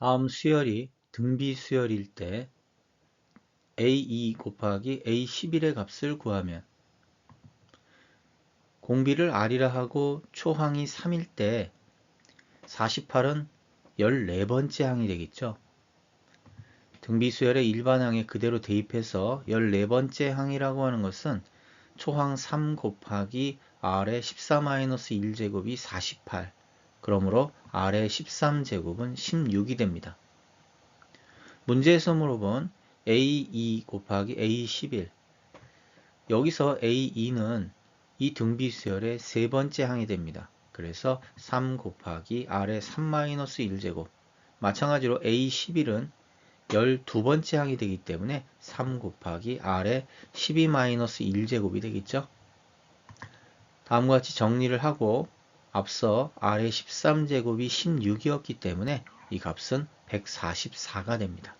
다음 수열이 등비 수열일 때 A2 곱하기 A11의 값을 구하면 공비를 R이라 하고 초항이 3일 때 48은 14번째 항이 되겠죠. 등비수열의 일반항에 그대로 대입해서 14번째 항이라고 하는 것은 초항 3 곱하기 R의 14-1제곱이 48 그러므로 R의 13제곱은 16이 됩니다. 문제에서 물어본 A2 곱하기 A11 여기서 A2는 이 등비수열의 세 번째 항이 됩니다. 그래서 3 곱하기 R의 3-1제곱 마찬가지로 A11은 12번째 항이 되기 때문에 3 곱하기 R의 12-1제곱이 되겠죠. 다음과 같이 정리를 하고 앞서 R의 13제곱이 16이었기 때문에 이 값은 144가 됩니다.